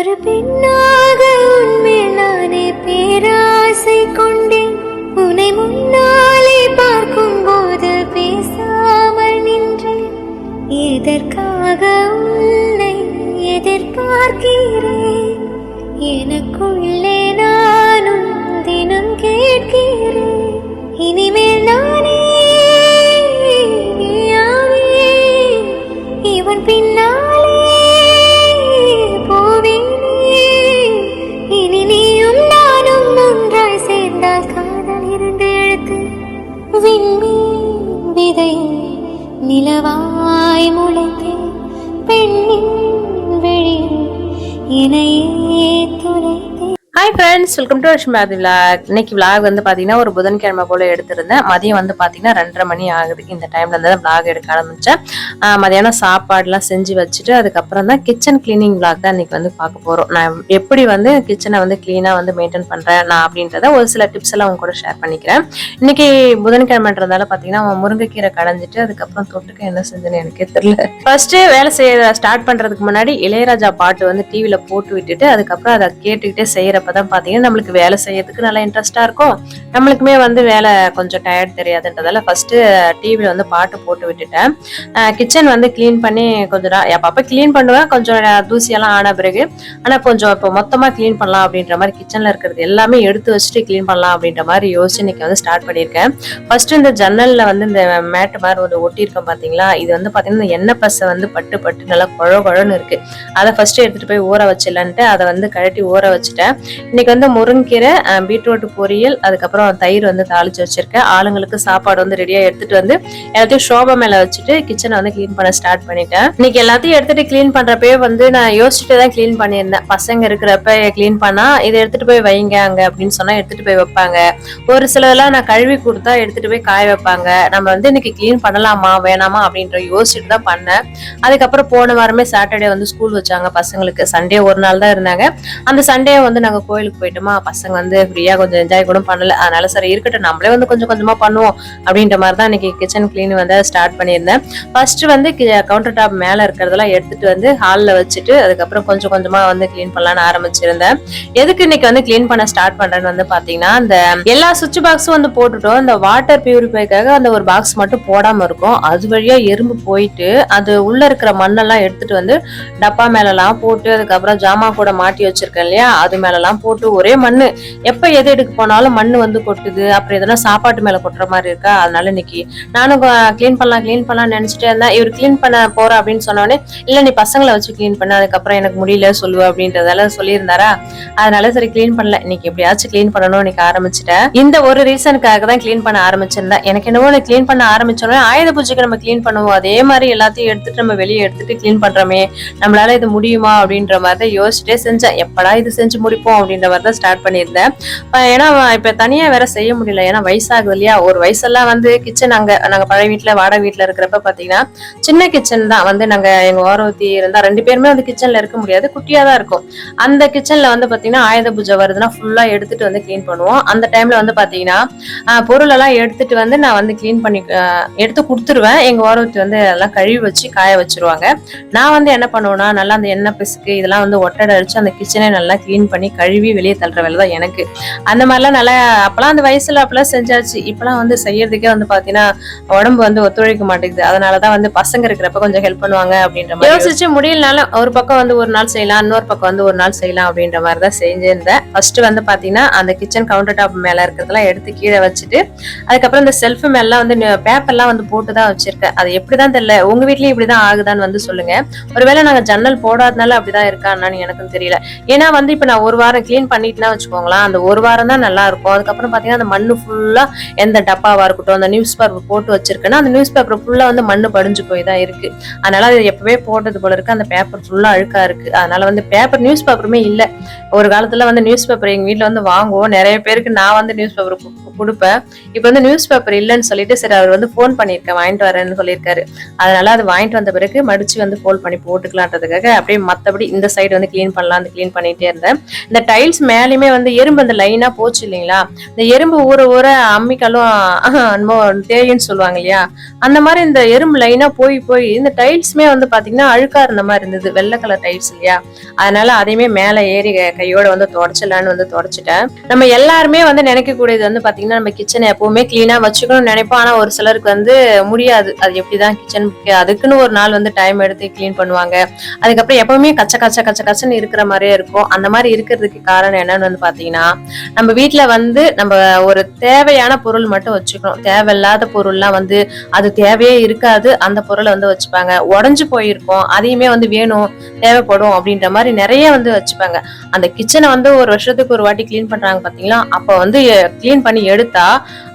ஒரு பெண்ணாக உன்மேல் நானே பேராசை கொண்டேன். உன்னை முன்னாலே பார்க்கும் போது பேசாமல் நின்றேன். எதற்காக உன்னை எதிர்பார்க்கிறேன்? எனக்குள்ளே விண்மீன் விதை நிலவாய் முளைத்தேன் பெண்ணின் வெளியில் இணையே துளைத்தேன் hi friends welcome to Ashmathi vlog இன்னைக்கு விளாக் வந்து பார்த்தீங்கன்னா ஒரு புதன்கிழமை போல எடுத்திருந்தேன். மதியம் வந்து பார்த்தீங்கன்னா ரெண்டரை மணி ஆகுது. இந்த டைம்ல இருந்து தான் எடுக்க ஆரம்பிச்சேன். மதியானம் சாப்பாடுலாம் செஞ்சு வச்சுட்டு அதுக்கப்புறம் தான் கிச்சன் கிளீனிங் விளாக் தான் இன்னைக்கு வந்து பார்க்க போறோம். நான் எப்படி வந்து கிச்சனை வந்து க்ளீனாக வந்து மெயின்டைன் பண்றேன் நான் அப்படின்றத ஒரு சில டிப்ஸ் எல்லாம் உங்க கூட ஷேர் பண்ணிக்கிறேன். இன்னைக்கு புதன்கிழமைன்றதால பார்த்தீங்கன்னா அவன் முருங்கைக்கீரை கடைஞ்சிட்டு அதுக்கப்புறம் தொட்டுக்க என்ன செஞ்சேன்னு எனக்கே தெரியல. ஃபர்ஸ்ட் வேலை செய்ய ஸ்டார்ட் பண்றதுக்கு முன்னாடி இளையராஜா பாட்டு வந்து டிவியில் போட்டு விட்டுட்டு அதுக்கப்புறம் அதை கேட்டுக்கிட்டே செய்யறப்பதான் நம்மளுக்கு வேலை செய்யறதுக்கு நல்லா இன்ட்ரெஸ்ட்டாக இருக்கும். நம்மளுக்குமே வந்து வேலை கொஞ்சம் டயர்ட் தெரியாதுன்றதால ஃபஸ்ட்டு டிவியில் வந்து பாட்டு போட்டு விட்டுட்டேன். கிச்சன் வந்து க்ளீன் பண்ணி கொஞ்சம் அப்பப்போ க்ளீன் பண்ணுவேன். கொஞ்சம் தூசியெல்லாம் ஆன பிறகு. ஆனால் கொஞ்சம் இப்போ மொத்தமாக க்ளீன் பண்ணலாம் அப்படின்ற மாதிரி கிச்சனில் இருக்கிறது எல்லாமே எடுத்து வச்சுட்டு க்ளீன் பண்ணலாம் அப்படின்ற மாதிரி யோசிச்சு இன்னைக்கு வந்து ஸ்டார்ட் பண்ணியிருக்கேன். ஃபஸ்ட்டு இந்த ஜன்னலில் வந்து இந்த மேட்டு மாதிரி ஒரு ஒட்டியிருக்கேன் பார்த்தீங்களா? இது வந்து பார்த்தீங்கன்னா எண்ணெய் பசை வந்து பட்டு பட்டு நல்லா குழ குழன்னு இருக்குது அதை ஃபஸ்ட்டு எடுத்துகிட்டு போய் ஊற வச்சிடலான்ட்டு அதை வந்து கழட்டி ஊற வச்சுட்டேன். இன்னைக்கு வந்து முருங்கீரை பீட்ரூட் பொரியல் அதுக்கப்புறம் தயிர் வந்து தாளிச்சு வச்சிருக்கேன். ஆளுங்களுக்கு சாப்பாடு வந்து ரெடியா எடுத்துட்டு வந்து எல்லாத்தையும் ஷோபா மேல வச்சுட்டு கிச்சனை வந்து க்ளீன் பண்ண ஸ்டார்ட் பண்ணிட்டேன். இன்னைக்கு எல்லாத்தையும் எடுத்துட்டு க்ளீன் பண்றப்பவே வந்து நான் யோசிச்சுட்டு தான் க்ளீன் பண்ணியிருந்தேன். பசங்க இருக்கிறப்ப க்ளீன் பண்ணா இதை எடுத்துட்டு போய் வைங்க அங்க அப்படின்னு சொன்னா எடுத்துட்டு போய் வைப்பாங்க. ஒரு சிலதெல்லாம் நான் கழுவி கொடுத்தா எடுத்துட்டு போய் காய வைப்பாங்க. நம்ம வந்து இன்னைக்கு க்ளீன் பண்ணலாமா வேணாமா அப்படின்ற யோசிச்சுட்டு தான் பண்ணேன். அதுக்கப்புறம் போன வாரமே சாட்டர்டே வந்து ஸ்கூல் வச்சாங்க பசங்களுக்கு. சண்டே ஒரு நாள் தான் இருந்தாங்க. அந்த சண்டே வந்து நாங்க கோயிலுக்கு போயிட்டோமா? பசங்க வந்து ஃப்ரீயா கொஞ்சம் என்ஜாய் கூட பண்ணல. அதனால சரி இருக்கட்டும் நம்மளே வந்து கொஞ்சம் கொஞ்சமா பண்ணுவோம் அப்படின்ற மாதிரி தான் இன்னைக்கு கிச்சன் கிளீன் வந்து ஸ்டார்ட் பண்ணியிருந்தேன். ஃபர்ஸ்ட் வந்து கவுண்டர் டாப் மேல இருக்கிறதெல்லாம் எடுத்துட்டு வந்து ஹாலில் வச்சுட்டு அதுக்கப்புறம் கொஞ்சம் கொஞ்சமா வந்து க்ளீன் பண்ணலாம்னு ஆரம்பிச்சிருந்தேன். எதுக்கு இன்னைக்கு வந்து க்ளீன் பண்ண ஸ்டார்ட் பண்றேன்னு வந்து பாத்தீங்கன்னா அந்த எல்லா சுவிட்ச் பாக்ஸும் வந்து போட்டுட்டோம். இந்த வாட்டர் பியூரிஃபைக்காக அந்த ஒரு பாக்ஸ் மட்டும் போடாம இருக்கும். அது வழியா எறும்பு போயிட்டு அது உள்ள இருக்கிற மண்ணெல்லாம் எடுத்துட்டு வந்து டப்பா மேலலாம் போட்டு அதுக்கப்புறம் ஜாமா கூட மாட்டி வச்சிருக்கேன் இல்லையா? அது போட்டு ஒரே மண்ணு. எப்ப எது எடுக்க போனாலும் மண்ணு வந்து கொட்டுது. அப்புறம் எதனா சாப்பாட்டு மேல கொட்டுற மாதிரி இருக்கா? அதனால இன்னைக்கு நானும் க்ளீன் பண்ணலாம் க்ளீன் பண்ணலாம்னு நினைச்சிட்டே இருந்தேன். இவர் க்ளீன் பண்ண போற அப்படின்னு சொன்னோடனே இல்ல நீ பசங்களை வச்சு க்ளீன் பண்ண. அதுக்கப்புறம் எனக்கு முடியல சொல்லுவ அப்படின்றதால சொல்லியிருந்தாரா? அதனால சரி க்ளீன் பண்ணல. இன்னைக்கு எப்படியாச்சும் க்ளீன் பண்ணணும் இன்னைக்கு ஆரம்பிச்சிட்டேன். இந்த ஒரு ரீசனுக்காக தான் க்ளீன் பண்ண ஆரம்பிச்சிருந்தேன். எனக்கு என்னவோ க்ளீன் பண்ண ஆரம்பிச்சோடனே ஆயுத பூஜைக்கு நம்ம க்ளீன் பண்ணுவோம். அதே மாதிரி எல்லாத்தையும் எடுத்துட்டு நம்ம வெளியே எடுத்துட்டு க்ளீன் பண்றோமே. நம்மளால இது முடியுமா அப்படின்ற மாதிரி தான் யோசிச்சுட்டே செஞ்சேன். எப்படா இது செஞ்சு முடிப்போம் அப்படின்ற மாதிரி தான் ஸ்டார்ட் பண்ணியிருந்தேன். ஏன்னா இப்போ தனியாக வேற செய்ய முடியல. ஏன்னா வயசாகுது இல்லையா? ஒரு வயசெல்லாம் வந்து கிச்சன் அங்கே நாங்கள் பழைய வீட்டில் வாடகை வீட்டில் இருக்கிறப்ப பார்த்தீங்கன்னா சின்ன கிச்சன் தான். வந்து நாங்கள் எங்கள் ஓரவத்தி இருந்தால் ரெண்டு பேருமே வந்து கிச்சனில் இருக்க முடியாது. குட்டியாக தான் இருக்கும். அந்த கிச்சனில் வந்து பார்த்தீங்கன்னா ஆயுத பூஜை வருதுன்னா ஃபுல்லாக எடுத்துட்டு வந்து க்ளீன் பண்ணுவோம். அந்த டைமில் வந்து பார்த்தீங்கன்னா பொருளெல்லாம் எடுத்துட்டு வந்து நான் வந்து க்ளீன் பண்ணி எடுத்து கொடுத்துருவேன். எங்கள் ஓரவத்தி வந்து எல்லாம் கழுவி வச்சு காய வச்சுருவாங்க. நான் வந்து என்ன பண்ணுவேன்னா நல்லா அந்த எண்ணெய் பிசுக்கு இதெல்லாம் வந்து ஒட்டடை அடித்து அந்த கிச்சனை நல்லா க்ளீன் பண்ணி கழுவி வெளியே தள்ளுற வேலை தான் எனக்கு. அந்த மாதிரிலாம் நல்லா அப்பெல்லாம் அந்த வயசுல அப்பெல்லாம் செஞ்சாச்சு. இப்பெல்லாம் வந்து செய்யறதுக்கே வந்து பாத்தீங்கன்னா உடம்பு வந்து ஒத்துழைக்க மாட்டேங்குது. அதனாலதான் வந்து பசங்க இருக்கிறப்ப கொஞ்சம் ஹெல்ப் பண்ணுவாங்க அப்படின்ற மாதிரி யோசிச்சு முடியலனாலும் ஒரு பக்கம் வந்து ஒரு நாள் செய்யலாம் இன்னொரு பக்கம் வந்து ஒரு நாள் செய்யலாம் அப்படின்ற மாதிரி தான் செஞ்சிருந்தேன். ஃபர்ஸ்ட் வந்து பாத்தீங்கன்னா அந்த கிச்சன் கவுண்டர் டாப் மேல இருக்கிறதெல்லாம் எடுத்து கீழே வச்சுட்டு அதுக்கப்புறம் இந்த செல்ஃப் மேலாம் வந்து பேப்பர்லாம் வந்து போட்டு தான் வச்சிருக்கேன். அது எப்படிதான் தெரியல. உங்க வீட்லயும் இப்படிதான் ஆகுதான்னு வந்து சொல்லுங்க. ஒருவேளை நாங்க ஜன்னல் போடாதனால அப்படிதான் இருக்கான்னு எனக்கும் தெரியல. ஏன்னா வந்து இப்ப நான் ஒரு வாரம் க்ளீன் பண்ணிட்டுலாம் வச்சுக்கோங்களேன் அந்த ஒரு வாரம் தான் நல்லா இருக்கும் அதுக்கப்புறம் பார்த்தீங்கன்னா அந்த மண்ணு ஃபுல்லா எந்த டப்பாவா இருக்கட்டும் அந்த நியூஸ் பேப்பர் போட்டு வச்சிருக்கேன்னா அந்த நியூஸ் பேப்பர் ஃபுல்லா வந்து மண்ணு படிஞ்சு போய் தான் இருக்கு. அதனால அது எப்பவே போட்டது போல இருக்கு. அந்த பேப்பர் ஃபுல்லா அழுக்கா இருக்கு. அதனால வந்து பேப்பர் நியூஸ் பேப்பருமே இல்ல. ஒரு காலத்துல வந்து நியூஸ் பேப்பர் எங்க வீட்டில் வந்து வாங்குவோம். நிறைய பேருக்கு நான் வந்து நியூஸ் பேப்பர் கொடுப்பேன். இப்போ வந்து நியூஸ் பேப்பர் இல்லைன்னு சொல்லிட்டு சரி அவர் வந்து ஃபோன் பண்ணியிருக்கேன் வாங்கிட்டு வரேன்னு சொல்லியிருக்காரு. அதனால அது வாங்கிட்டு வந்த பிறகு மடிச்சு வந்து ஃபோல்ட் பண்ணி போட்டுக்கலான்றதுக்காக அப்படியே மத்தபடி இந்த சைடு வந்து க்ளீன் பண்ணலாம் க்ளீன் பண்ணிட்டே இருந்தேன். இந்த டைல்ஸ் மேலேயுமே வந்து எறும்பு அந்த லைனா போச்சு இல்லைங்களா? இந்த எறும்பு ஊற ஊற அம்மிக்கலும் என்னமோ தேயின்னு சொல்லுவாங்க இல்லையா? அந்த மாதிரி இந்த எறும்பு லைனா போய் போய் இந்த டைல்ஸுமே வந்து பாத்தீங்கன்னா அழுக்கா இருந்த மாதிரி இருந்தது. வெள்ளை கலர் டைல்ஸ் இல்லையா? அதனால அதையுமே மேல ஏறி கையோட வந்து தொடச்சிடலான்னு வந்து தொடச்சிட்டேன். நம்ம எல்லாருமே வந்து நினைக்கக்கூடியது வந்து பாத்தீங்கன்னா நம்ம கிச்சனை எப்பவுமே கிளீனா வச்சுக்கணும்னு நினைப்போம். ஆனா ஒரு சிலருக்கு வந்து முடியாது. அது எப்படிதான் கிச்சன் அதுக்குன்னு ஒரு நாள் வந்து டைம் எடுத்து கிளீன் பண்ணுவாங்க. அதுக்கப்புறம் எப்பவுமே கச்ச கச்ச கச்ச கச்சன்னு இருக்கிற மாதிரியே இருக்கும். அந்த மாதிரி இருக்கிறதுக்கு காரணம் என்னன்னு வந்து பாத்தீங்கன்னா நம்ம வீட்டுல வந்து நம்ம ஒரு தேவையான பொருள் மட்டும் வச்சுக்கணும். தேவையில்லாத பொருள்லாம் வந்து அது தேவையே இருக்காது. அந்த பொருளை வந்து வச்சுப்பாங்க. உடஞ்சு போயிருக்கும். அதையுமே வந்து வேணும் தேவைப்படும் அப்படின்ற மாதிரி நிறைய வந்து வச்சுப்பாங்க. அந்த கிச்சனை வந்து ஒரு வருஷத்துக்கு ஒரு வாட்டி க்ளீன் பண்றாங்க பாத்தீங்களா? அப்ப வந்து க்ளீன் பண்ணி எடுத்தா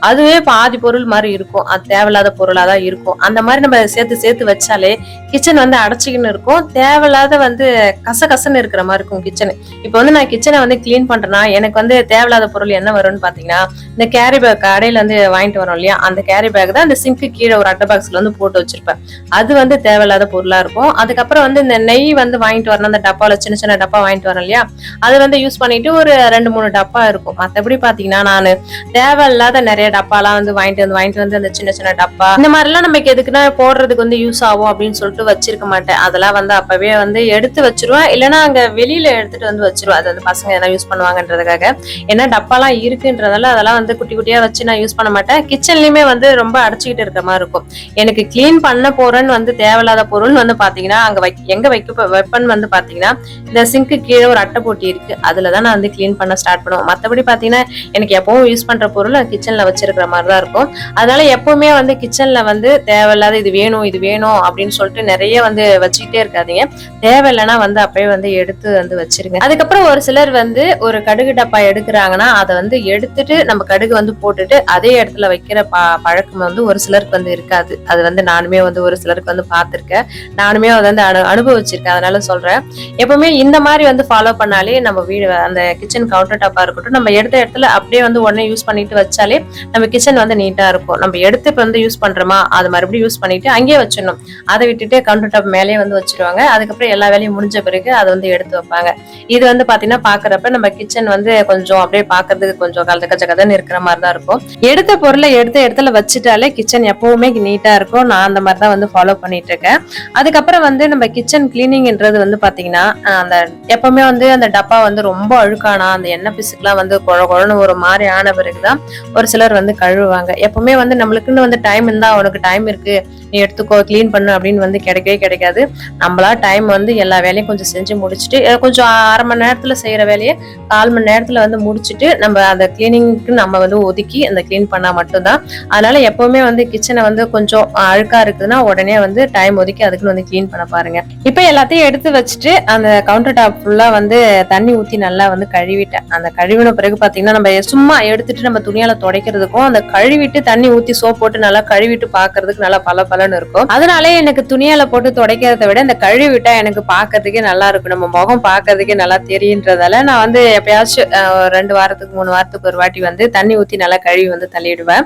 அதுவே பாதி பொருள் மாதிரி இருக்கும். அது தேவையில்லாத பொருளா தான் இருக்கும். அந்த மாதிரி நம்ம சேர்த்து சேர்த்து வச்சாலே கிச்சன் வந்து அடைச்சிக்கின்னு இருக்கும். தேவையில்லாத வந்து கசகசன்னு இருக்கிற மாதிரி இருக்கும் கிச்சன் இப்போ வந்து நான் கிச்சனை வந்து க்ளீன் பண்றேன்னா எனக்கு வந்து தேவையில்லாத பொருள் என்ன வரும்னு பாத்தீங்கன்னா இந்த கேரி பேக் கடையில வந்து வாங்கிட்டு வரோம் இல்லையா? அந்த கேரி பேக் தான் இந்த சிங்க்கு கீழே ஒரு அட்டை பாக்ஸ்ல வந்து போட்டு வச்சிருப்பேன். அது வந்து தேவையில்லாத பொருளா இருக்கும். அதுக்கப்புறம் வந்து இந்த நெய் வந்து வாங்கிட்டு வரணும். அந்த டப்பால சின்ன சின்ன டப்பா வாங்கிட்டு வரேன் இல்லையா? அது வந்து யூஸ் பண்ணிட்டு ஒரு ரெண்டு மூணு டப்பா இருக்கும். மற்றபடி பாத்தீங்கன்னா நான் தேவையில்லாத நிறைய டப்பாலாம் வந்து வாங்கிட்டு வந்து வாங்கிட்டு வந்து அந்த சின்ன சின்ன டப்பா. இந்த மாதிரிலாம் நமக்கு எதுக்குன்னா போடுறதுக்கு வந்து யூஸ் ஆகும் அப்படின்னு சொல்லிட்டு வச்சிருக்க மாட்டேன். அதெல்லாம் வந்து அப்பவே வந்து எடுத்து வச்சிருவேன். இல்லைன்னா அங்க வெளியில எடுத்துட்டு வந்து வச்சிருவேன். அது வந்து பசங்க எதனா யூஸ் பண்ணுவாங்கன்றதுக்காக. ஏன்னா டப்பாலாம் இருக்குன்றதால அதெல்லாம் வந்து குட்டி குட்டியா வச்சு நான் யூஸ் பண்ண மாட்டேன். கிச்சன்லயுமே வந்து ரொம்ப அடைச்சிக்கிட்டு இருக்கிற மாதிரி இருக்கும். எனக்கு கிளீன் பண்ண போறேன்னு வந்து தேவையில்லாத பொருள் வந்து பாத்தீங்கன்னா அங்க வை எங்க வைக்க வெப்பன் வந்து பாத்தீங்கன்னா இந்த சிங்க்கு கீழே ஒரு அட்டை போட்டி இருக்கு. அதுல தான் நான் வந்து கிளீன் பண்ண ஸ்டார்ட் பண்ணுவேன். மத்தபடி பாத்தீங்கன்னா எனக்கு எப்பவும் யூஸ் பண்ற பொருள் கிச்சன்ல வச்சிருக்கிற மாதிரி தான் இருக்கும். அதனால எப்பவுமே வந்து கிச்சன்ல வந்து தேவையில்லாத இது வேணும் இது வேணும் அப்படின்னு சொல்லிட்டு நிறைய வந்து வச்சுக்கிட்டே இருக்காதீங்க. தேவையில்லைன்னா வந்து அப்பயே வந்து எடுத்து வந்து வச்சிருங்க. அதுக்கப்புறம் ஒரு சிலர் வந்து ஒரு கடுகு டப்பா எடுக்கிறாங்கன்னா அதை வந்து எடுத்துட்டு நம்ம கடுகு வந்து போட்டுட்டு அதே இடத்துல வைக்கிற ப பழக்கம் வந்து ஒரு சிலருக்கு வந்து இருக்கு. இருக்காது. அது வந்து நானுமே வந்து ஒரு சிலருக்கு வந்து பார்த்திருக்கேன். நானுமே அதை வந்து அனு அனுபவிச்சிருக்கேன். அதனால சொல்றேன். எப்பவுமே இந்த மாதிரி வந்து ஃபாலோ பண்ணாலே நம்ம வீடு அந்த கிச்சன் கவுண்டர் டாப்பா இருக்கட்டும் நம்ம எடுத்த இடத்துல அப்படியே வந்து உடனே யூஸ் பண்ணிட்டு வச்சாலே நம்ம கிச்சன் வந்து நீட்டா இருக்கும். நம்ம எடுத்து இப்போ வந்து யூஸ் பண்றோமா? அது மறுபடியும் யூஸ் பண்ணிட்டு அங்கேயே வச்சிடணும். அதை விட்டுட்டு கவுண்டர் டாப் மேலேயே வந்து வச்சிருவாங்க. அதுக்கப்புறம் எல்லா வேலையும் முடிஞ்ச பிறகு அதை வந்து எடுத்து வைப்பாங்க. இது வந்து பாத்தீங்கன்னா பாக்குறப்ப நம்ம கிச்சன் வந்து கொஞ்சம் அப்படியே பாக்குறதுக்கு கொஞ்சம் கலந்த கச்ச இருக்கிற மாதிரி தான் இருக்கும். எடுத்த பொருளை எடுத்த இடத்துல வச்சுட்டாலே கிச்சன் எப்பவுமே நீட்டா இருக்கும் நான் அந்த மாதிரி தான் வந்து ஃபாலோ பண்ணிட்டு இருக்கேன் அதுக்கப்புறம் வந்து நம்ம கிச்சன் கிளீனிங்ன்றது வந்து பாத்தீங்கன்னா அந்த எப்பவுமே வந்து அந்த டப்பா வந்து ரொம்ப அழுக்கானா அந்த எண்ணெய் பிசுக்கெல்லாம் வந்து குழ குழன்னு ஒரு மாதிரி ஆன பிறகுதான் ஒரு சிலர் வந்து கழுவுவாங்க. எப்பவுமே வந்து நம்மளுக்குன்னு வந்து டைம் இருந்தா உனக்கு டைம் இருக்கு நீ எடுத்துக்கோ க்ளீன் பண்ணு அப்படின்னு வந்து கிடைக்கவே கிடைக்காது. நம்மளா டைம் வந்து எல்லா வேலையும் கொஞ்சம் செஞ்சு முடிச்சுட்டு கொஞ்சம் அரை மணி நேரத்துல செய்யற வேலையை கால் மணி நேரத்துல வந்து முடிச்சுட்டு நம்ம அந்த கிளீனிங்க்கு நம்ம வந்து ஒதுக்கி அந்த க்ளீன் பண்ணா மட்டும்தான். அதனால எப்பவுமே வந்து கிச்சனை வந்து கொஞ்சம் அழுக்கா இருக்குதுன்னா உடனே வந்து டைம் ஒதுக்கி அதுக்குன்னு வந்து க்ளீன் பண்ண பாருங்க. இப்போ எல்லாத்தையும் எடுத்து வச்சுட்டு அந்த கவுண்டர் டாப் ஃபுல்லா வந்து தண்ணி ஊத்தி நல்லா வந்து கழுவிட்டேன். அந்த கழுவின பிறகு பாத்தீங்கன்னா நம்ம சும்மா எடுத்துட்டு நம்ம துணியால துடைக்கிறதுக்கும் அந்த கழுவிட்டு தண்ணி ஊத்தி சோப் போட்டு நல்லா கழுவிட்டு பாக்குறதுக்கு நல்லா பல பலன்னு இருக்கும். அதனாலே எனக்கு துணியால போட்டு துடைக்கிறத விட இந்த கழுவிட்டா எனக்கு பாக்குறதுக்கே நல்லா இருக்கும். நம்ம முகம் பாக்குறதுக்கே நல்லா தெரியுன்றதால நான் வந்து எப்பயாச்சும் ஒரு ரெண்டு வாரத்துக்கு மூணு வாரத்துக்கு ஒரு வாட்டி வந்து தண்ணி ஊத்தி நல்லா கழுவி வந்து தள்ளிடுவேன்.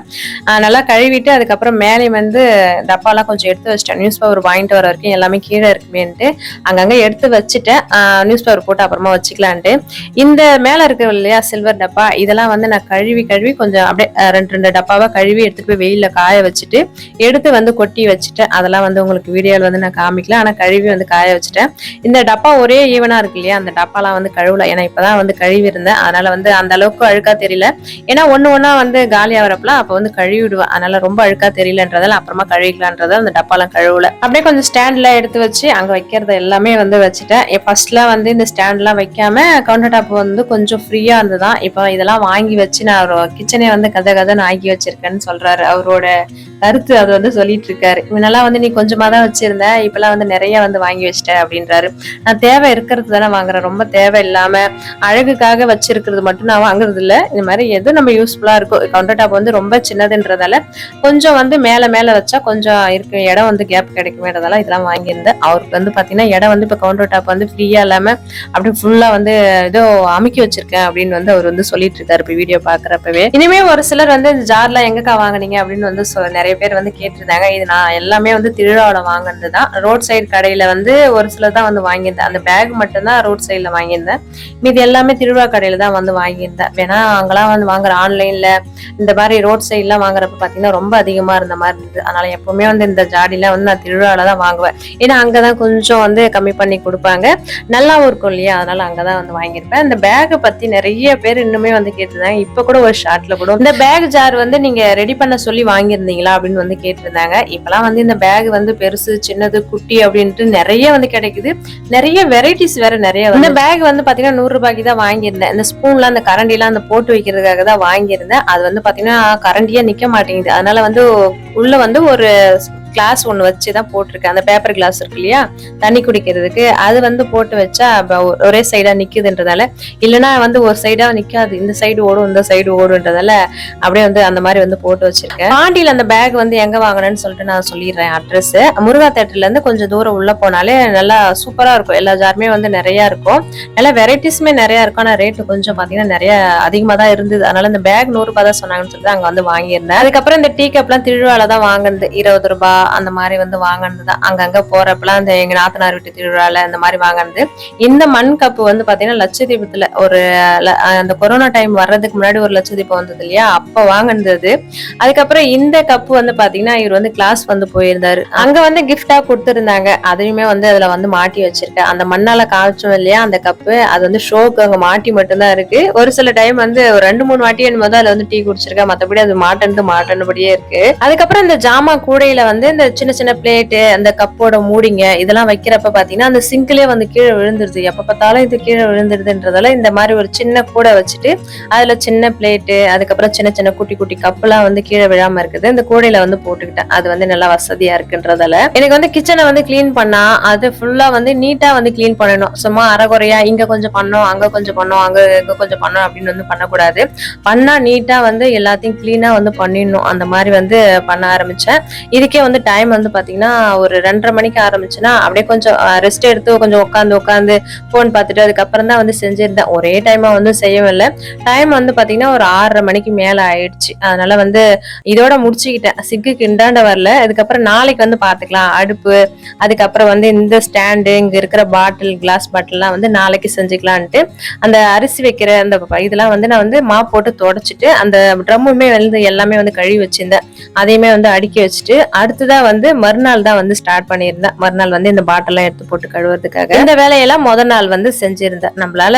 நல்லா கழுவிட்டு அதுக்கப்புறம் மேலே வந்து டப்பாலாம் கொஞ்சம் எடுத்து வச்சிட்டேன். நியூஸ் பேப்பர் வாங்கிட்டு வர வரைக்கும் எல்லாமே கீழே இருக்குமேன்ட்டு அங்கங்கே எடுத்து வச்சுட்டேன். நியூஸ் பேப்பர் போட்டு அப்புறமா வச்சுக்கலான்ட்டு. இந்த மேலே இருக்கிற இல்லையா சில்வர் டப்பா இதெல்லாம் வந்து நான் கழுவி கழுவி கொஞ்சம் அப்படியே ரெண்டு ரெண்டு டப்பாவாக கழுவி எடுத்துகிட்டு போய் வெயிலில் காய வச்சுட்டு எடுத்து வந்து கொட்டி வச்சுட்டேன். அதெல்லாம் வந்து உங்களுக்கு வீடியோவில் வந்து நான் காமிக்கல. ஆனால் கழுவி வந்து காய வச்சுட்டேன். இந்த டப்பா ஒரே ஈவனாக இருக்கு இல்லையா அந்த டப்பாலாம் வந்து கழுவல. ஏன்னா இப்பதான் வந்து கழுவி இருந்தேன் அதனால் வந்து அந்த அளவுக்கு அழுக்காக தெரியல. ஏன்னா ஒன்று ஒன்றா வந்து காலி ஆகிறப்பல அப்போ வந்து கழுவி விடுவேன் அதனால் ரொம்ப தெரியல தெரியலன்றதால அப்புறமா கழுவிக்கலான்றதால அந்த டப்பாலாம் கழுவல. அப்படியே கொஞ்சம் ஸ்டாண்ட்ல எடுத்து வச்சு அங்க வைக்கிறது எல்லாமே வந்து வச்சுட்டேன். ஃபர்ஸ்ட்லாம் வந்து இந்த ஸ்டாண்ட்லாம் வைக்காம கவுண்டர் டாப் வந்து கொஞ்சம் ஃப்ரீயா இருந்ததுதான். இப்போ இதெல்லாம் வாங்கி வச்சு நான் கிச்சனே வந்து கதை கதைன்னு ஆக்கி வச்சிருக்கேன்னு சொல்றாரு. அவரோட கருத்து அது வந்து சொல்லிட்டு இருக்காரு முன்னெல்லாம் வந்து நீ கொஞ்சமா தான் வச்சிருந்த இப்பெல்லாம் வந்து நிறைய வந்து வாங்கி வச்சிட்ட அப்படின்றாரு. நான் தேவை இருக்கிறது தானே வாங்குறேன். ரொம்ப தேவை இல்லாம அழகுக்காக வச்சிருக்கிறது மட்டும் நான் வாங்குறது இல்ல இந்த மாதிரி எது நம்ம யூஸ்ஃபுல்லா இருக்கும் கவுண்டர் டாப் வந்து ரொம்ப சின்னதுன்றதால கொஞ்சம் வந்து மேல மேலே வச்சா கொஞ்சம் இருக்க இடம் வந்து கேப் கிடைக்குமேன்றதெல்லாம் இதெல்லாம் வாங்கியிருந்தேன். அவருக்கு வந்து பார்த்தீங்கன்னா இடம் வந்து இப்போ கவுண்டர் டாப் வந்து ஃப்ரீயாக இல்லாமல் அப்படி ஃபுல்லாக வந்து ஏதோ அமுக்கி வச்சிருக்கேன் அப்படின்னு வந்து அவர் வந்து சொல்லிட்டு இருக்காரு இப்போ வீடியோ பார்க்குறப்பவே இனிமே ஒரு சிலர் வந்து இந்த ஜார்லாம் எங்கக்கா வாங்குனீங்க அப்படின்னு வந்து சொ- நிறைய பேர் வந்து கேட்டிருந்தாங்க. இது நான் எல்லாமே வந்து திருவிழாவில் வாங்கினது தான் ரோட் சைடு கடையில் வந்து ஒரு சிலர் தான் வந்து வாங்கியிருந்தேன். அந்த பேக் மட்டும்தான் ரோட் சைடில் வாங்கியிருந்தேன். மீதி எல்லாமே திருவிழா கடையில் தான் வந்து வாங்கியிருந்தேன். வேணா அங்கெல்லாம் வந்து வாங்குற ஆன்லைனில் இந்த மாதிரி ரோட் சைட்லாம் வாங்குறப்ப பார்த்தீங்கன்னா ரொம்ப அதிகமாக இருந்த மாதிரி இருந்தது அதனால எப்பவுமே வந்து இந்த ஜாடிலாம் வந்து நான் திருவிழாவில் தான் வாங்குவேன். ஏன்னா அங்கதான் கொஞ்சம் வந்து கம்மி பண்ணி கொடுப்பாங்க. நல்லாவும் இருக்கும் இல்லையா? அதனால அங்கதான் வந்து வாங்கியிருப்பேன். இந்த பேக்கை பத்தி நிறைய பேர் இன்னுமே வந்து கேட்டிருந்தாங்க. இப்ப கூட ஒரு ஷார்ட்ல கூட இந்த பேக் ஜார் வந்து நீங்க ரெடி பண்ண சொல்லி வாங்கியிருந்தீங்களா? அப்படின்னு வந்து கேட்டிருந்தாங்க. இப்பெல்லாம் வந்து இந்த பேக் வந்து பெருசு சின்னது குட்டி அப்படின்ட்டு நிறைய வந்து கிடைக்குது. நிறைய வெரைட்டிஸ் வேற நிறைய வந்து. இந்த பேக் வந்து பாத்தீங்கன்னா நூறு ரூபாய்க்கு தான் வாங்கியிருந்தேன். இந்த ஸ்பூன்ல அந்த கரண்டிலாம் அந்த போட்டு வைக்கிறதுக்காக தான் வாங்கியிருந்தேன். அது வந்து பாத்தீங்கன்னா கரண்டியா நிக்க மாட்டேங்குது. அதனால வந்து உள்ள வந்து ஒரு கிளாஸ் ஒன்று வச்சு தான் போட்டிருக்கேன். அந்த பேப்பர் கிளாஸ் இருக்கு இல்லையா? தண்ணி குடிக்கிறதுக்கு. அது வந்து போட்டு வச்சா ஒரே சைடாக நிற்குதுன்றதால இல்லைன்னா வந்து ஒரு சைடாக நிற்காது இந்த சைடு ஓடும் இந்த சைடு ஓடுன்றதால அப்படியே வந்து அந்த மாதிரி வந்து போட்டு வச்சிருக்கேன். பாண்டியில அந்த பேக் வந்து எங்கே வாங்கினேன்னு சொல்லிட்டு நான் சொல்லிடுறேன் அட்ரஸ் முருகா தேட்டர்லேருந்து கொஞ்சம் தூரம் உள்ளே போனாலே நல்லா சூப்பராக இருக்கும். எல்லா ஜாருமே வந்து நிறையா இருக்கும். நல்லா வெரைட்டிஸுமே நிறையா இருக்கும். ஆனால் ரேட்டு கொஞ்சம் பார்த்தீங்கன்னா நிறையா அதிகமாக தான் இருந்தது. அதனால இந்த பேக் நூறுரூபா தான் சொன்னாங்கன்னு சொல்லிட்டு அங்கே வந்து வாங்கியிருந்தேன். அதுக்கப்புறம் இந்த டீ கப்லாம் திருவிழாவில் தான் வாங்குனது. இருபது ரூபாய் அந்த மாதிரி வந்து வாங்கினது தான் அங்கங்க போறப்பலாம் அந்த எங்க நாத்தனார் வீட்டு திருவிழால அந்த மாதிரி வாங்கினது. இந்த மண் கப்பு வந்து பாத்தீங்கன்னா லட்சதீபத்துல ஒரு அந்த கொரோனா டைம் வர்றதுக்கு முன்னாடி ஒரு லட்சதீபம் வந்தது இல்லையா? அப்ப வாங்கினது அதுக்கப்புறம் இந்த கப்பு வந்து பாத்தீங்கன்னா இவர் வந்து கிளாஸ் வந்து போயிருந்தாரு. அங்க வந்து கிஃப்டா கொடுத்துருந்தாங்க. அதையுமே வந்து அதுல வந்து மாட்டி வச்சிருக்கேன் அந்த மண்ணால காய்ச்சோம் இல்லையா அந்த கப்பு? அது வந்து ஷோக்கு அங்க மாட்டி மட்டும்தான் இருக்கு. ஒரு சில டைம் வந்து ஒரு ரெண்டு மூணு வாட்டி என்னமோ அதுல வந்து டீ குடிச்சிருக்கேன். மத்தபடி அது மாட்டன்ட்டு மாட்டேன்னபடியே இருக்கு. அதுக்கப்புறம் இந்த ஜாமா கூடையில வந்து இந்த சின்ன சின்ன பிளேட்டு அந்த கப்போட மூடிங்க. இதெல்லாம் வைக்கிறப்ப பார்த்தீங்கன்னா அந்த சிங்கிலே வந்து கீழே விழுந்துருது. எப்போ பார்த்தாலும் இது கீழே விழுந்துருதுன்றதால இந்த மாதிரி ஒரு சின்ன கூடை வச்சுட்டு அதில் சின்ன பிளேட்டு அதுக்கப்புறம் சின்ன சின்ன குட்டி குட்டி கப்பெல்லாம் வந்து கீழே விழாமல் இருக்குது. இந்த கூடையில் வந்து போட்டுக்கிட்டேன். அது வந்து நல்லா வசதியாக இருக்குன்றதால. எனக்கு வந்து கிச்சனை வந்து க்ளீன் பண்ணால் அது ஃபுல்லாக வந்து நீட்டாக வந்து க்ளீன் பண்ணணும். சும்மா அரைகுறையா இங்கே கொஞ்சம் பண்ணோம் அங்கே கொஞ்சம் பண்ணோம் அங்கே இங்கே கொஞ்சம் பண்ணோம் அப்படின்னு வந்து பண்ணக்கூடாது. பண்ணா நீட்டா வந்து எல்லாத்தையும் கிளீனாக வந்து பண்ணிடணும். அந்த மாதிரி வந்து பண்ண ஆரம்பித்தேன் இதுக்கே வந்து டைம் வந்து பாத்தீங்கன்னா ஒரு ரெண்டரை மணிக்கு ஆரம்பிச்சுன்னா அப்படியே கொஞ்சம் ரெஸ்ட் எடுத்து கொஞ்சம் உட்காந்து உட்காந்து ஃபோன் பார்த்துட்டு அதுக்கப்புறம் தான் வந்து செஞ்சிருந்தேன். ஒரே டைமா வந்து செய்யவும் இல்லை. டைம் வந்து பாத்தீங்கன்னா ஒரு ஆறரை மணிக்கு மேல ஆயிடுச்சு. அதனால வந்து இதோட முடிச்சுக்கிட்டேன். சிக்கு கிண்டாண்ட வரல. அதுக்கப்புறம் நாளைக்கு வந்து பாத்துக்கலாம் அடுப்பு அதுக்கப்புறம் வந்து இந்த ஸ்டாண்டு இங்க இருக்கிற பாட்டில் கிளாஸ் பாட்டில்லாம் வந்து நாளைக்கு செஞ்சுக்கலான்ட்டு அந்த அரிசி வைக்கிற அந்த இதெல்லாம் வந்து நான் வந்து மா போட்டு தொடச்சிட்டு அந்த ட்ரம்முமே வந்து எல்லாமே வந்து கழுவி வச்சிருந்தேன். அதையுமே வந்து அடுக்கி வச்சுட்டு அடுத்தது வந்து மறுநாள் தான் வந்து ஸ்டார்ட் பண்ணியிருந்தேன். மறுநாள் வந்து இந்த பாட்டிலாம் எடுத்து போட்டு கழுவுறதுக்காக. இந்த வேலையெல்லாம் முதல் நாள் வந்து செஞ்சிருந்தேன். நம்மளால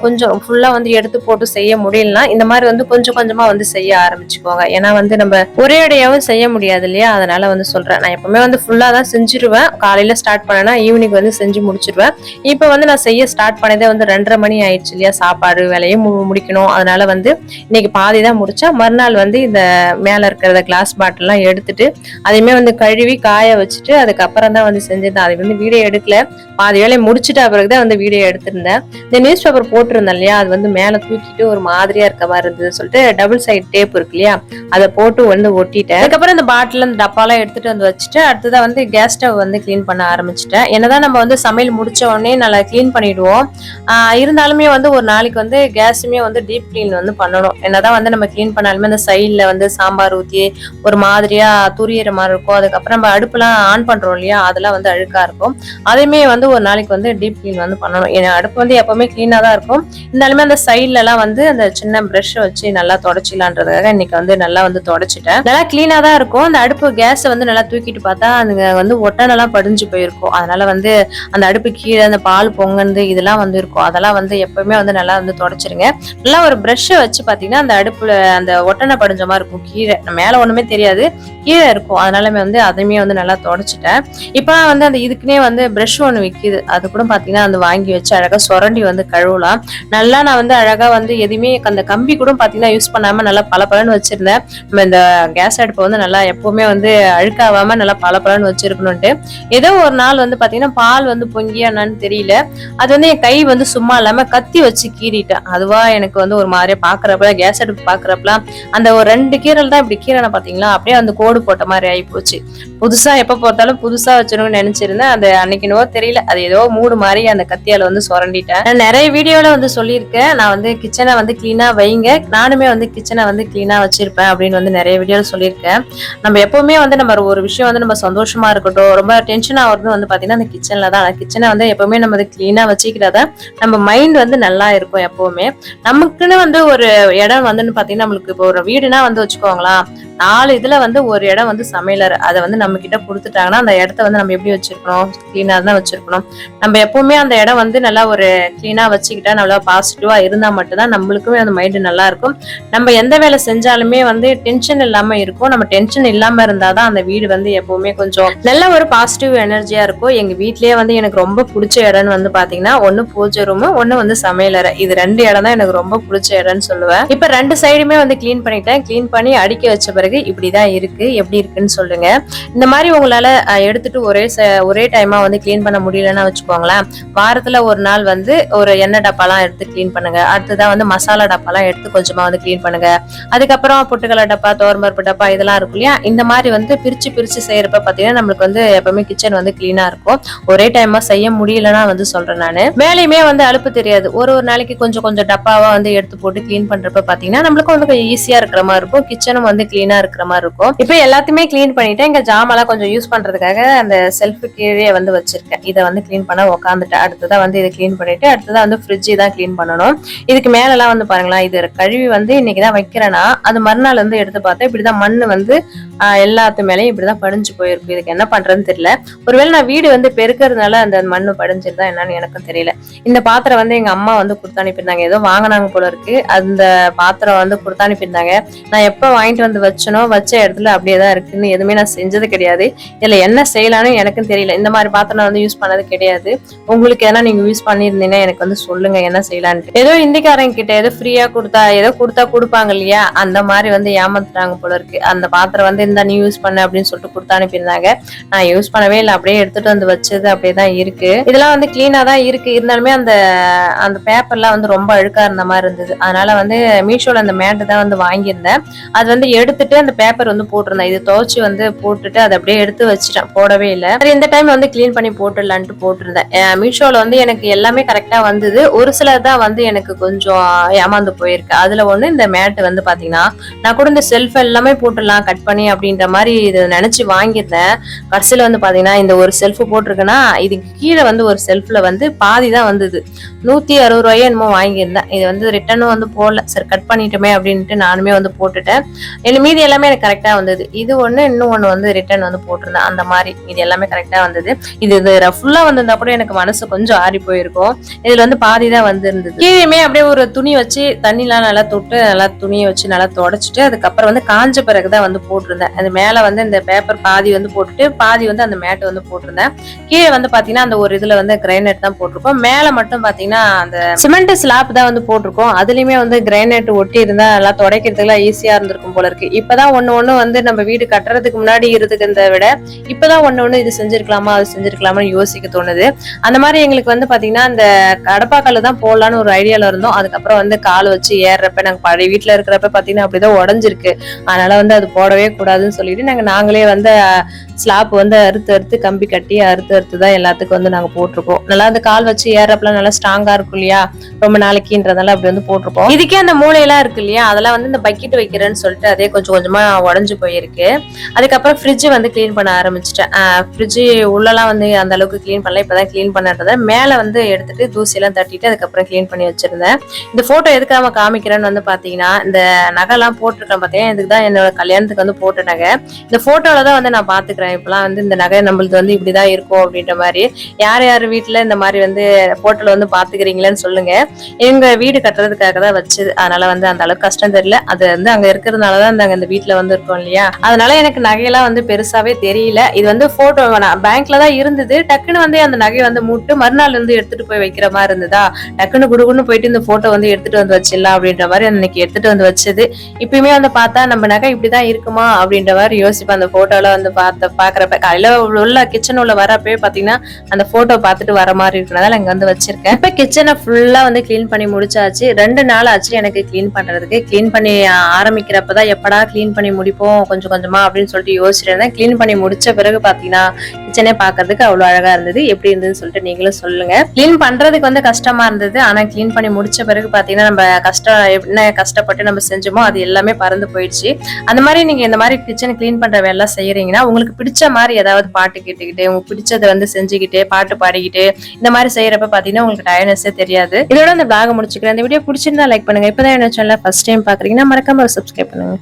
கொஞ்சம் ஃபுல்லா வந்து எடுத்து போட்டு செய்ய முடியலனா இந்த மாதிரி வந்து கொஞ்சம் கொஞ்சமா வந்து செய்ய ஆரம்பிச்சுக்கோங்க. ஏன்னா வந்து நம்ம ஒரே அடையாவும் செய்ய முடியாது இல்லையா? அதனால வந்து சொல்றேன். நான் எப்பவுமே வந்து ஃபுல்லா தான் செஞ்சிருவேன். காலையில ஸ்டார்ட் பண்ணேன்னா ஈவினிங் வந்து செஞ்சு முடிச்சிருவேன். இப்போ வந்து நான் செய்ய ஸ்டார்ட் பண்ணதே வந்து ரெண்டரை மணி ஆயிடுச்சு இல்லையா? சாப்பாடு வேலையும் மு- முடிக்கணும். அதனால வந்து இன்னைக்கு பாதி தான் முடிச்சா மறுநாள் வந்து இந்த மேல இருக்கிற கிளாஸ் பாட்டில்லாம் எடுத்துட்டு அதையுமே வந்து கழுவி காய வச்சுட்டு அதுக்கப்புறம் தான் வந்து செஞ்சிருந்தேன். அது வந்து வீடியோ எடுக்கல. பாதி வேலையை முடிச்சுட்டு பிறகு தான் வந்து வீடியோ எடுத்திருந்தேன். இந்த நியூஸ் பேப்பர் போட்டிருந்தேன் இல்லையா? அது வந்து மேல தூக்கிட்டு ஒரு மாதிரியா இருக்க மாதிரி இருந்ததுன்னு சொல்லிட்டு டபுள் சைடு டேப் இருக்கு இல்லையா? அதை போட்டு வந்து ஒட்டிட்டேன். அதுக்கப்புறம் இந்த பாட்டில் இந்த டப்பாலாம் எடுத்துட்டு வந்து வச்சுட்டு அடுத்ததா வந்து கேஸ் ஸ்டவ் வந்து க்ளீன் பண்ண ஆரம்பிச்சிட்டேன். என்னதான் நம்ம வந்து சமையல் முடிச்ச உடனே நல்லா க்ளீன் பண்ணிடுவோம். இருந்தாலுமே வந்து ஒரு நாளைக்கு வந்து கேஸுமே வந்து டீப் க்ளீன் வந்து பண்ணணும். என்னதான் வந்து நம்ம க்ளீன் பண்ணாலுமே அந்த சைடில் வந்து சாம்பார் ஊற்றி ஒரு மாதிரியா துரியற மாதிரி இருக்கும் அதுக்கப்புறம் நம்ம அடுப்புலாம் ஆன் பண்றோம் இல்லையா? அதெல்லாம் வந்து அழுக்கா இருக்கும். அதையுமே வந்து ஒரு நாளைக்கு வந்து டீப் க்ளீன் வந்து பண்ணணும். ஏன்னா அடுப்பு வந்து எப்பவுமே க்ளீனாக தான் இருக்கும். இருந்தாலுமே அந்த சைட்ல எல்லாம் வந்து அந்த சின்ன ப்ரஷ் வச்சு நல்லா தொடச்சிடலான்றதுக்காக இன்னைக்கு வந்து நல்லா வந்து தொடச்சிட்டேன். நல்லா க்ளீனாக தான் இருக்கும். அந்த அடுப்பு கேஸை வந்து நல்லா தூக்கிட்டு பார்த்தா அதுங்க வந்து ஒட்டனெல்லாம் படிஞ்சு போயிருக்கும். அதனால வந்து அந்த அடுப்பு கீழே அந்த பால் பொங்கந்து இதெல்லாம் வந்து இருக்கும். அதெல்லாம் வந்து எப்பவுமே வந்து நல்லா வந்து தொடச்சிருங்க. நல்லா ஒரு ப்ரஷ்ஷை வச்சு பார்த்தீங்கன்னா அந்த அடுப்புல அந்த ஒட்டனை படிஞ்ச மாதிரி இருக்கும். கீழே மேலே ஒன்றுமே தெரியாது. கீழே இருக்கும். அதனால வந்து அதுவுமே வந்து நல்லா தொடச்சிட்டேன். இப்போ வந்து அந்த இதுக்குன்னே வந்து ப்ரஷ் ஒன்று விற்கிது அது கூட பார்த்தீங்கன்னா அந்த வாங்கி வச்சு அழகாக சுரண்டி வந்து கழுவலாம். நல்லா நான் வந்து அழகாக வந்து எதுவுமே அந்த கம்பி கூட பார்த்தீங்கன்னா யூஸ் பண்ணாமல் நல்லா பளபளன்னு வச்சுருந்தேன். நம்ம இந்த கேஸ் அடுப்பை வந்து நல்லா எப்போவுமே வந்து அழுக்காகாமல் நல்லா பளபளன்னு வச்சுருக்கணுன்ட்டு ஏதோ ஒரு நாள் வந்து பார்த்தீங்கன்னா பால் வந்து பொங்கியா என்னன்னு தெரியல. அது வந்து என் கை வந்து சும்மா இல்லாமல் கத்தி வச்சு கீறிட்டேன். அதுவா எனக்கு வந்து ஒரு மாதிரியே பார்க்குறப்ப கேஸ் அடுப்பு பார்க்குறப்பலாம் அந்த ஒரு ரெண்டு கீரல் தான் இப்படி கீரை பார்த்தீங்களா அப்படியே அந்த கோடு போட்ட மாதிரி ஆகி போச்சு புதுசா எப்ப பார்த்தாலும் புதுசா வச்சிருக்கணும்னு நினைச்சிருந்தேன். அது அன்னைக்குனவோ தெரியல. அது ஏதோ மூடு மாதிரி அந்த கத்தியால வந்து சுரண்டிட்டேன். நான் நிறைய வீடியோல வந்து சொல்லியிருக்கேன். நான் வந்து கிச்சனை வந்து கிளீனா வைங்க. நானுமே வந்து கிச்சனை வந்து கிளீனா வச்சிருப்பேன் அப்படின்னு வந்து நிறைய வீடியோல சொல்லியிருக்கேன். நம்ம எப்பவுமே வந்து நம்ம ஒரு விஷயம் வந்து நம்ம சந்தோஷமா இருக்கட்டும் ரொம்ப டென்ஷன் ஆகுறது வந்து பாத்தீங்கன்னா அந்த கிச்சன்ல தான். கிச்சனை வந்து எப்பவுமே நம்ம அதை கிளீனா வச்சுக்கிறத நம்ம மைண்ட் வந்து நல்லா இருக்கும் எப்பவுமே. நமக்குன்னு வந்து ஒரு இடம் வந்துன்னு பாத்தீங்கன்னா நம்மளுக்கு இப்போ ஒரு வீடுனா வந்து வச்சுக்கோங்களேன். நாலு இதுல வந்து ஒரு இடம் வந்து சமையலர் அதை வந்து நம்ம நம்ம கிட்ட கொடுத்துட்டாங்கன்னா அந்த இடத்த வந்து நம்ம எப்படி வச்சிருக்கணும்? கிளீனா தான் வச்சிருக்கணும். நம்ம எப்பவுமே அந்த இடம் வந்து நல்லா ஒரு கிளீனா வச்சுக்கிட்டா நல்லா பாசிட்டிவா இருந்தா மட்டும்தான் நம்மளுக்குமே அந்த மைண்ட் நல்லா இருக்கும். நம்ம எந்த வேலை செஞ்சாலுமே வந்து டென்ஷன் இல்லாம இருக்கும். நம்ம டென்ஷன் இல்லாம இருந்தாதான் அந்த வீடு வந்து எப்பவுமே கொஞ்சம் நல்ல ஒரு பாசிட்டிவ் எனர்ஜியா இருக்கும். எங்க வீட்லயே வந்து எனக்கு ரொம்ப பிடிச்ச இடம்னு வந்து பாத்தீங்கன்னா ஒண்ணு பூஜை ரூம் ஒண்ணு வந்து சமையலறை இது ரெண்டு இடம் தான் எனக்கு ரொம்ப பிடிச்ச இடம்னு சொல்லுவேன். இப்ப ரெண்டு சைடுமே வந்து கிளீன் பண்ணிட்டேன். கிளீன் பண்ணி அடுக்கி வச்ச பிறகு இப்படிதான் இருக்கு. எப்படி இருக்குன்னு சொல்லுங்க. இந்த மாதிரி உங்களால எடுத்துட்டு ஒரே ச- ஒரே டைமா வந்து க்ளீன் பண்ண முடியலன்னா வச்சுக்கோங்களேன் வாரத்துல ஒரு நாள் வந்து ஒரு எண்ணெய் டப்பாலாம் எடுத்து க்ளீன் பண்ணுங்க. அடுத்ததான் வந்து மசாலா டப்பாலாம் எடுத்து கொஞ்சமா வந்து க்ளீன் பண்ணுங்க. அதுக்கப்புறம் பொட்டுக்கலை டப்பா தோரம்பருப்பு டப்பா இதெல்லாம் இருக்கும் இல்லையா? இந்த மாதிரி வந்து பிரிச்சு பிரிச்சு செய்யறப்ப பாத்தீங்கன்னா நம்மளுக்கு வந்து எப்பவுமே கிச்சன் வந்து கிளீனா இருக்கும். ஒரே டைமா செய்ய முடியலன்னா வந்து சொல்றேன் நானு. மேலையுமே வந்து அலுப்பு தெரியாது. ஒரு ஒரு நாளைக்கு கொஞ்சம் கொஞ்சம் டப்பாவா வந்து எடுத்து போட்டு க்ளீன் பண்றப்ப பாத்தீங்கன்னா நம்மளுக்கு வந்து கொஞ்சம் ஈஸியா இருக்கிற மாதிரி இருக்கும். கிச்சனும் வந்து கிளீனா இருக்கிற மாதிரி இருக்கும். இப்போ எல்லாத்தையுமே க்ளீன் பண்ணிட்டு இங்க ஜாமெல்லாம் கொஞ்சம் யூஸ் பண்றதுக்காக அந்த செல்ஃப் கீழே வந்து வச்சிருக்கேன். இதை வந்து க்ளீன் பண்ண உட்காந்துட்டேன் அடுத்ததாக வந்து இதை க்ளீன் பண்ணிட்டு அடுத்ததா வந்து ஃப்ரிட்ஜ் தான் க்ளீன் பண்ணணும். இதுக்கு மேலலாம் வந்து பாருங்களேன் இது கழுவி வந்து இன்னைக்கு தான் வைக்கிறேன்னா அது மறுநாள் வந்து எடுத்து பார்த்தா இப்படிதான் மண் வந்து எல்லாத்து மேலேயும் இப்படிதான் படிஞ்சு போயிருக்கு. இதுக்கு என்ன பண்றதுன்னு தெரியல. ஒருவேளை நான் வீடு வந்து பெருக்கறதுனால அந்த மண் படிஞ்சிருந்தா என்னன்னு எனக்கும் தெரியல. இந்த பாத்திரம் வந்து எங்க அம்மா வந்து கொடுத்து அனுப்பியிருந்தாங்க. ஏதோ வாங்கினாங்க போல இருக்கு. அந்த பாத்திரம் வந்து கொடுத்து அனுப்பியிருந்தாங்க. நான் எப்போ வாங்கிட்டு வந்து வச்சனோ வச்ச இடத்துல அப்படியே தான் இருக்குன்னு எதுவுமே நான் செஞ்சது கிடையாது. இதில் என்ன செய்யலாம்னு எனக்கும் தெரியல. இந்த மாதிரி பாத்திரம் நான் வந்து யூஸ் பண்ணது கிடையாது. உங்களுக்கு எதனா நீங்க யூஸ் பண்ணியிருந்தீங்கன்னா எனக்கு வந்து சொல்லுங்க என்ன செய்யலான்ட்டு ஏதோ இந்திக்காரங்க கிட்ட ஏதோ ஃப்ரீயா கொடுத்தா ஏதோ கொடுத்தா கொடுப்பாங்க இல்லையா? அந்த மாதிரி வந்து ஏமாத்துறாங்க போல இருக்கு. அந்த பாத்திரம் வந்து இந்த நீ யூஸ் பண்ண அப்படின்னு சொல்லிட்டு கொடுத்து அனுப்பியிருந்தாங்க. நான் யூஸ் பண்ணவே இல்லை. அப்படியே எடுத்துட்டு வந்து வச்சது அப்படியே தான் இருக்கு. இதெல்லாம் வந்து கிளீனா தான் இருக்கு. இருந்தாலுமே அந்த அந்த பேப்பர்லாம் வந்து ரொம்ப அழுக்கா இருந்த மாதிரி இருந்தது. அதனால வந்து மீஷோல அந்த மேட்டு தான் வந்து வாங்கியிருந்தேன். அது வந்து எடுத்துட்டு அந்த பேப்பர் வந்து போட்டிருந்தேன். இது துவச்சி வந்து போட்டுட்டு அதை அப்படியே எடுத்து வச்சுட்டேன் போடவே இல்லை. சரி இந்த டைம் வந்து க்ளீன் பண்ணி போட்டுடலான்ட்டு போட்டிருந்தேன். மீஷோவில் மீஷோல வந்து எனக்கு எல்லாமே கரெக்டா வந்தது. ஒரு சிலர் தான் வந்து எனக்கு கொஞ்சம் ஏமாந்து போயிருக்கு. அதுல ஒண்ணு இந்த மேட் வந்து பாத்தீங்கன்னா நான் கூட இந்த செல்ஃப் எல்லாமே போட்டுடலாம் கட் பண்ணி அப்படின்ற மாதிரி இது நினைச்சு வாங்கியிருந்தேன். கடைசியில வந்து பாத்தீங்கன்னா இந்த ஒரு செல்ஃப் போட்டிருக்குன்னா இதுக்கு கீழே வந்து ஒரு செல்ஃப்ல வந்து பாதி தான் வந்தது. நூத்தி அறுபது ரூபாயோ என்னமோ வாங்கியிருந்தேன். இது வந்து ரிட்டர்னும் வந்து போடல. சரி கட் பண்ணிட்டோமே அப்படின்ட்டு நானுமே வந்து போட்டுட்டேன். இல்லை மீதி எல்லாமே எனக்கு கரெக்டா வந்தது. இது ஒண்ணு இன்னும் ஒண்ணு வந்து ரிட்டர்ன் வந்து போட்டிருந்தேன். அந்த மாதிரி இது எல்லாமே கரெக்டா வந்தது. இது இது ஃபுல்லா வந்திருந்தா கூட எனக்கு மனசு கொஞ்சம் ஆறி போயிருக்கும். இதுல வந்து பாதி தான் வந்திருந்தது. கீழேயுமே அப்படியே ஒரு துணி வச்சு தண்ணிலாம் நல்லா தொட்டு நல்லா துணியை வச்சு நல்லா தொடச்சிட்டு அதுக்கப்புறம் வந்து காஞ்ச பிறகுதான் வந்து போட்டிருந்தேன். அது மேல வந்து இந்த பேப்பர் பாதி வந்து போட்டுட்டு பாதி வந்து அந்த மேட்டு வந்து போட்டிருந்தேன். கீழே வந்து பாத்தீங்கன்னா அந்த ஒரு இதுல வந்து கிரைனட் தான் போட்டிருக்கோம். மேல மட்டும் பாத்தீங்கன்னா அந்த சிமெண்ட் ஸ்லாப் தான் வந்து போட்டிருக்கோம். அதுலயுமே வந்து கிரைனட் ஒட்டி இருந்தா நல்லா துடைக்கிறதுக்குலாம் ஈஸியா இருந்திருக்கும் போல இருக்கு. இப்பதான் ஒன்னு ஒண்ணு வந்து நம்ம வீடு கட்டுறதுக்கு முன்னாடி இருந்ததை விட இப்பதான் ஒண்ணு ஒண்ணு இது செஞ்சிருக்கலாமா அது செஞ்சிருக்கலாமான்னு யோசிக்க தோணுது. அந்த மாதிரி எங்களுக்கு வந்து பாத்தீங்கன்னா அந்த கடப்பாக்கல்ல தான் போடலான்னு ஒரு ஐடியால இருந்தோம். அதுக்கப்புறம் வந்து கால் வச்சு ஏறுறப்ப நாங்க பழைய வீட்டுல இருக்கிறப்ப பாத்தீங்கன்னா அப்படிதான் உடஞ்சிருக்கு. அதனால வந்து அது போடவே கூடாதுன்னு சொல்லிட்டு நாங்க நாங்களே வந்து ஸ்லாப் வந்து அறுத்து அறுத்து கம்பி கட்டி அறுத்து அறுத்து தான் எல்லாத்துக்கும் வந்து நாங்க போட்டிருக்கோம். நல்லா அந்த கால் வச்சு ஏறப்பெல்லாம் நல்லா ஸ்ட்ராங்கா இருக்கும் இல்லையா? ரொம்ப நாளைக்குன்றதால அப்படி வந்து போட்டிருப்போம் இதுக்கே அந்த மூளையெல்லாம் இருக்கு இல்லையா? அதெல்லாம் வந்து இந்த பக்கெட் வைக்கிறேன்னு சொல்லிட்டு அதே கொஞ்சம் கொஞ்சமா உடஞ்சு போயிருக்கு. அதுக்கப்புறம் ஃப்ரிட்ஜ் வந்து க்ளீன் பண்ண ஆரம்பிச்சிட்டேன். ஃப்ரிட்ஜு உள்ளலாம் வந்து அந்த அளவுக்கு க்ளீன் பண்ணல. இப்பதான் க்ளீன் பண்ணதை மேலே வந்து எடுத்துட்டு தூசியெல்லாம் தட்டிட்டு அதுக்கப்புறம் க்ளீன் பண்ணி வச்சிருந்தேன். இந்த ஃபோட்டோ எதுக்காக காமிக்கிறேன்னு வந்து பார்த்தீங்கன்னா இந்த நகைலாம் போட்டிருக்கேன் பார்த்தீங்கன்னா இதுக்கு தான் என்னோட கல்யாணத்துக்கு வந்து போட்ட நகை. இந்த ஃபோட்டோவில் தான் வந்து நான் பார்த்துக்கிறேன் இப்போலாம் வந்து இந்த நகை நம்மளுக்கு வந்து இப்படி தான் இருக்கும் அப்படின்ற மாதிரி. யார் யார் வீட்டில் இந்த மாதிரி வந்து ஃபோட்டோவில் வந்து பார்த்துக்கிறீங்களேன்னு சொல்லுங்கள் எங்கள் வீடு கட்டுறதுக்காக தான் வச்சு அதனால் வந்து அந்த அளவுக்கு கஷ்டம் தெரியல. அது வந்து அங்கே இருக்கிறதுனால தான் நாங்க இந்த வந்து இருக்கோம் இல்லையா? அதனால எனக்கு நகையெல்லாம் வந்து பெருசாவே தெரியல. இது வந்து போட்டோ பேங்க்ல தான் இருந்தது. டக்குன்னு வந்து அந்த நகையை வந்து மூட்டு மறுநாள் வந்து எடுத்துட்டு போய் வைக்கிற மாதிரி இருந்ததா? டக்குன்னு குடுகுன்னு போயிட்டு இந்த போட்டோ வந்து எடுத்துட்டு வந்து வச்சிடலாம் அப்படின்ற மாதிரி அன்னைக்கு எடுத்துட்டு வந்து வச்சது. இப்பயுமே வந்து பார்த்தா நம்ம நகை இப்படிதான் இருக்குமா அப்படின்ற மாதிரி யோசிப்பேன். அந்த போட்டோல வந்து பார்த்த பாக்குறப்ப காலையில உள்ள கிச்சன் உள்ள வரப்பவே பாத்தீங்கன்னா அந்த போட்டோ பார்த்துட்டு வர மாதிரி இருக்கிறதால இங்க வந்து வச்சிருக்கேன். இப்ப கிச்சனை ஃபுல்லா வந்து க்ளீன் பண்ணி முடிச்சாச்சு. ரெண்டு நாள் ஆச்சு எனக்கு க்ளீன் பண்றதுக்கு. க்ளீன் பண்ணி ஆரம்பிக்கிறப்பதான் எப்படா க்ளீன் பண்ணி முடிப்போம் கொஞ்சம் கொஞ்சமா அப்படின்னு சொல்லிட்டு யோசிச்சிருந்தேன் க்ளீன் பண்ணி முடிச்ச பிறகு பாத்தீங்கன்னா கிச்சனே பார்க்கறதுக்கு அவ்வளோ அழகா இருந்தது. எப்படி இருந்ததுன்னு சொல்லிட்டு நீங்களும் சொல்லுங்க. க்ளீன் பண்றதுக்கு வந்து கஷ்டமா இருந்தது. ஆனா க்ளீன் பண்ணி முடிச்ச பிறகு பாத்தீங்கன்னா நம்ம கஷ்டம் என்ன கஷ்டப்பட்டு நம்ம செஞ்சோமோ அது எல்லாமே பறந்து போயிடுச்சு. அந்த மாதிரி நீங்க இந்த மாதிரி கிச்சன் க்ளீன் பண்ற வேலை செய்யறீங்கன்னா உங்களுக்கு பிடிச்ச மாதிரி ஏதாவது பாட்டு கேட்டுக்கிட்டு உங்களுக்கு பிடிச்சதை வந்து செஞ்சுக்கிட்டு பாட்டு பாடிக்கிட்டு இந்த மாதிரி செய்யறப்ப பாத்தீங்கன்னா உங்களுக்கு டயர்னஸே தெரியாது. இதோட அந்த பிளாக முடிச்சுக்கிறேன். இந்த வீடியோ பிடிச்சிருந்தா லைக் பண்ணுங்க. இப்பதான் என்ன சேனல் ஃபர்ஸ்ட் டைம் பாக்குறீங்கன்னா மறக்காம சப்ஸ்கிரைப் பண்ணுங்க.